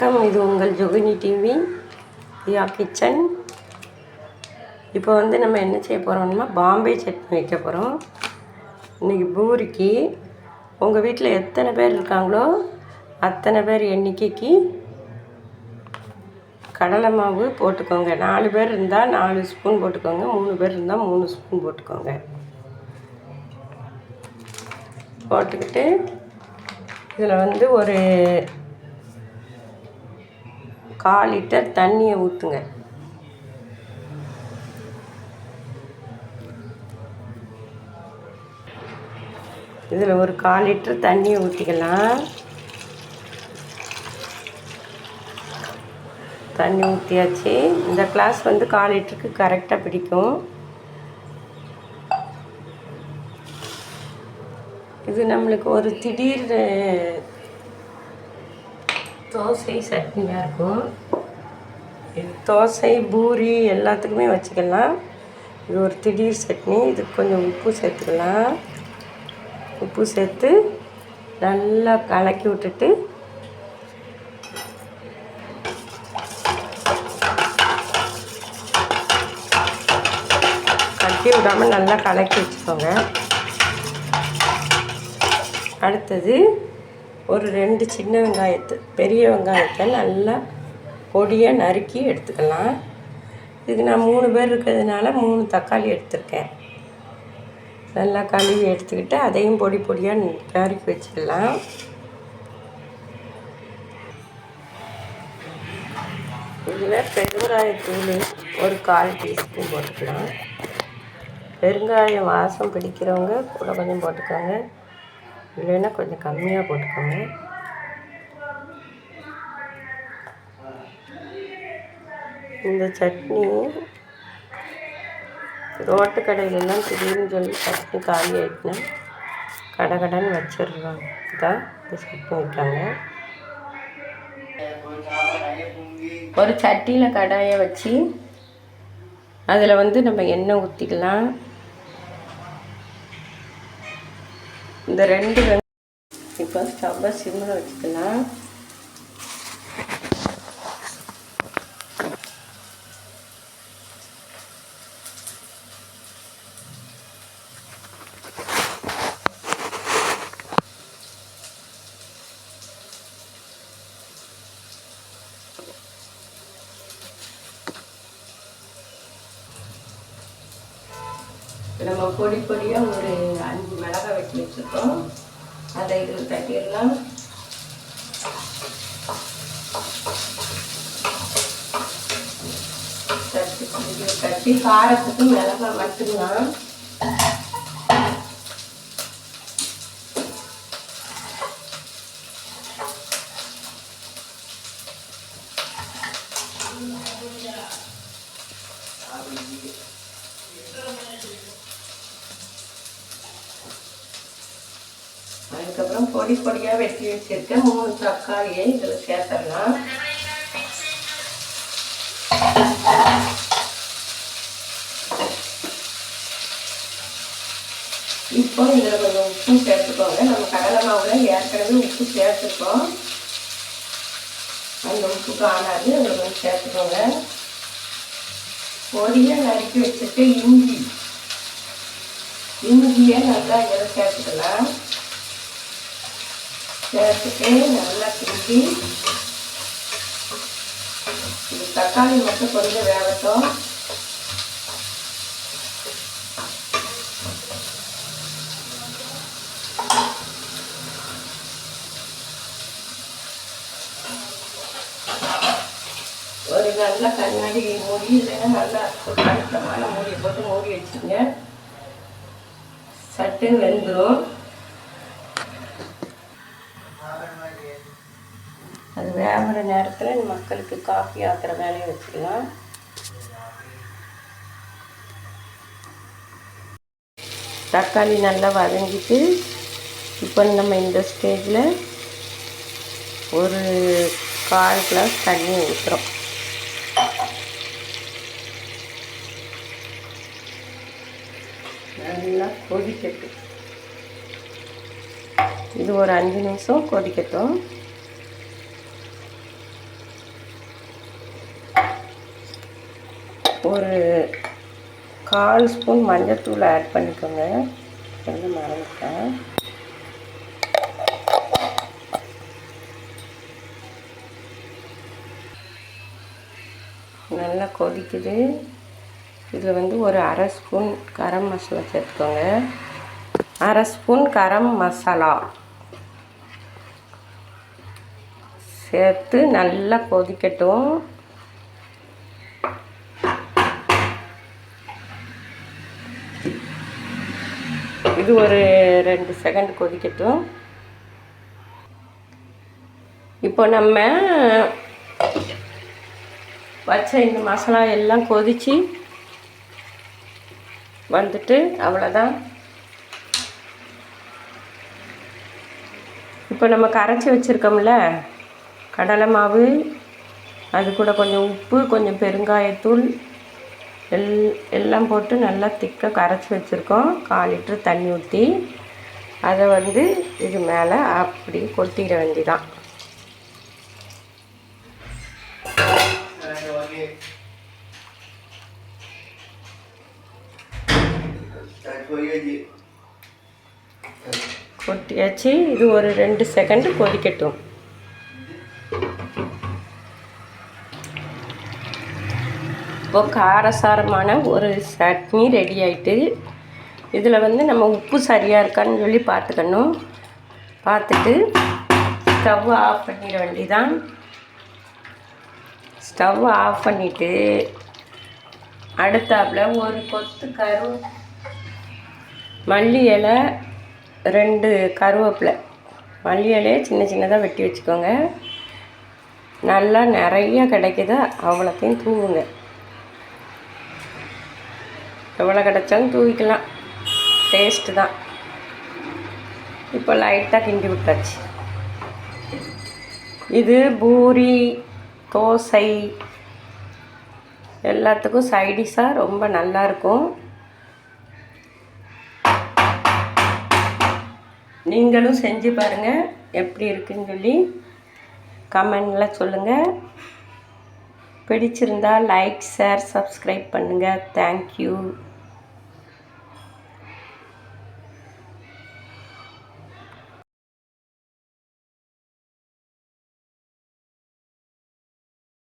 வணக்கம். இது உங்கள் ஜோகினி டிவி யா கிச்சன். இப்போ வந்து நம்ம என்ன செய்ய போகிறோம்னா பாம்பே சட்னி வைக்க போகிறோம் இன்றைக்கி பூரிக்கு. உங்கள் வீட்டில் எத்தனை பேர் இருக்காங்களோ அத்தனை பேர் எண்ணிக்கைக்கு கடலை மாவு போட்டுக்கோங்க. நாலு பேர் இருந்தால் நாலு ஸ்பூன் போட்டுக்கோங்க. மூணு பேர் இருந்தால் மூணு ஸ்பூன் போட்டுக்கோங்க. போட்டுக்கிட்டு இதில் வந்து ஒரு கால் லிட்டர் தண்ணியை ஊற்றுங்க இதில் ஒரு கால் லிட்டர் தண்ணியை ஊற்றிக்கலாம் தண்ணி ஊற்றியாச்சு இந்த கிளாஸ் வந்து கால் லிட்டருக்கு கரெக்டாக பிடிக்கும். இது நம்மளுக்கு ஒரு திடீர் தோசை சட்னியாக இருக்கும். இது தோசை பூரி எல்லாத்துக்குமே வச்சுக்கலாம். இது ஒரு திடீர் சட்னி இதுக்கு கொஞ்சம் உப்பு சேர்த்துக்கலாம். உப்பு சேர்த்து நல்லா கலக்கி விட்டுட்டு கட்டி விடாமல் நல்லா கலக்கி வச்சுக்கோங்க. அடுத்தது ஒரு ரெண்டு சின்ன வெங்காயத்தை பெரிய வெங்காயத்தை நல்லா பொடியாக நறுக்கி எடுத்துக்கலாம். இதுக்கு நான் மூணு பேர் இருக்கிறதுனால மூணு தக்காளி எடுத்திருக்கேன். நல்லா கழுவி எடுத்துக்கிட்டு அதையும் பொடி பொடியாக நறுக்கி வச்சுக்கலாம். இதில் பெருங்காயத்தூள் ஒரு கால் டீஸ்பூன் போட்டுக்கலாம். பெருங்காயம் வாசம் பிடிக்கிறவங்க கூட கொஞ்சம் போட்டுக்கோங்க. இல்லைன்னா கொஞ்சம் கம்மியாக போட்டுக்கோங்க. இந்த சட்னி ரோட்டு கடையிலலாம் திடீர்னு சொல்லி சட்னி காலி ஆகிட்டுனா கடை கடைன்னு வச்சிடுறாங்க. தான் இந்த சட்னி வைக்காங்க ஒரு சட்டியில் கடாயை வச்சு அதில் வந்து நம்ம எண்ணெய் ஊற்றிக்கலாம் இந்த ரெண்டு இப்போ ஸ்டவ்வை சிம்மில் வச்சுக்கலாம். நம்ம பொடி பொடியாக ஒரு அஞ்சு மிளகாய் வச்சுருக்கோம். அதை இதில் தட்டிடலாம். தட்டி தட்டி காரத்துக்கு மிளகாய் மட்டும்தான். அதுக்கப்புறம் பொடி பொடியாக வெட்டி வச்சுருக்க மூணு தக்காளியை இதில் சேர்த்துடலாம் இப்போ இதில் கொஞ்சம் உப்பு சேர்த்துக்கோங்க. நம்ம கடலை மாவில் ஏற்கனவே உப்பு சேர்த்துருக்கோம். அந்த உப்பு காணாது. அதில் கொஞ்சம் சேர்த்துக்கோங்க. பொடியாக நறுக்கி வச்சுட்டு இஞ்சி. இஞ்சியை நல்லா இதில் சேர்த்துக்கலாம். சேர்த்துட்டு நல்லா திருப்பி இது தக்காளி மட்டும் கொஞ்சம் வேகட்டும் ஒரு நல்ல கண்ணாடி மூடி இல்லைன்னா நல்லா அழுத்தமான மூடியை போட்டு மூடி வச்சுங்க சட்டுன்னு வெந்துடும் அது நேரத்தில் மக்களுக்கு காஃபி ஆக்கிற வேலையை வச்சுக்கலாம். தக்காளி நல்லா வதங்கிட்டு இப்போ நம்ம இந்த ஸ்டேஜில் ஒரு கால் கிளாஸ் தண்ணி ஊற்றுறோம் நல்லா கொதிக்கட்டும். இது ஒரு அஞ்சு நிமிஷம் கொதிக்கட்டும். ஒரு கால் ஸ்பூன் மஞ்சத்தூள் ஆட் பண்ணிக்கோங்க. வந்து மறந்துட்டேன். நல்லா கொதிக்குது. இதில் வந்து ஒரு அரை ஸ்பூன் கரம் மசாலா சேர்த்துக்கோங்க. அரை ஸ்பூன் கரம் மசாலா. சேர்த்து நல்லா கொதிக்கட்டும். இது ஒரு ரெண்டு செகண்ட் கொதிக்கட்டும். இப்போ நம்ம வச்ச இந்த மசாலா எல்லாம் கொதித்து வந்துட்டு அவ்வளோதான் இப்போ நம்ம கரைச்சி வச்சுருக்கோம்ல கடலை மாவு அது கூட கொஞ்சம் உப்பு கொஞ்சம் பெருங்காயத்தூள் எல் எல்லாம் போட்டு நல்லா திக்காக கரைச்சி வச்சுருக்கோம். கால் லிட்ரு தண்ணி ஊற்றி அதை வந்து இது மேலே அப்படி கொட்டிட வேண்டிதான். கொட்டியாச்சு. இது ஒரு ரெண்டு செகண்டு கொதிக்கட்டும். இப்போது காரசாரமான ஒரு சட்னி ரெடி ஆகிட்டு இதில் வந்து நம்ம உப்பு சரியாக இருக்கான்னு சொல்லி பார்த்துக்கணும். பார்த்துட்டு ஸ்டவ் ஆஃப் பண்ணிட வேண்டிதான் ஸ்டவ் ஆஃப் பண்ணிவிட்டு அடுத்தாப்புல ஒரு கொத்து கரு மல்லி இலை ரெண்டு கருவேப்பிலை. மல்லி இலையை சின்ன சின்னதாக வெட்டி வச்சுக்கோங்க. நல்லா நிறைய கிடைக்குதா அவ்வளோத்தையும் தூவுங்க. எவ்வளோ கிடைச்சாலும் தூவிக்கலாம். டேஸ்ட்டு தான். இப்போ லைட்டாக கிண்டி விட்டாச்சு. இது பூரி தோசை எல்லாத்துக்கும் சைடிஷாக ரொம்ப நல்லாயிருக்கும் நீங்களும் செஞ்சு பாருங்கள் எப்படி இருக்குன்னு சொல்லி கமெண்டில் சொல்லுங்கள் பிடிச்சிருந்தா லைக் ஷேர் சப்ஸ்கிரைப் பண்ணுங்கள் தேங்க்யூ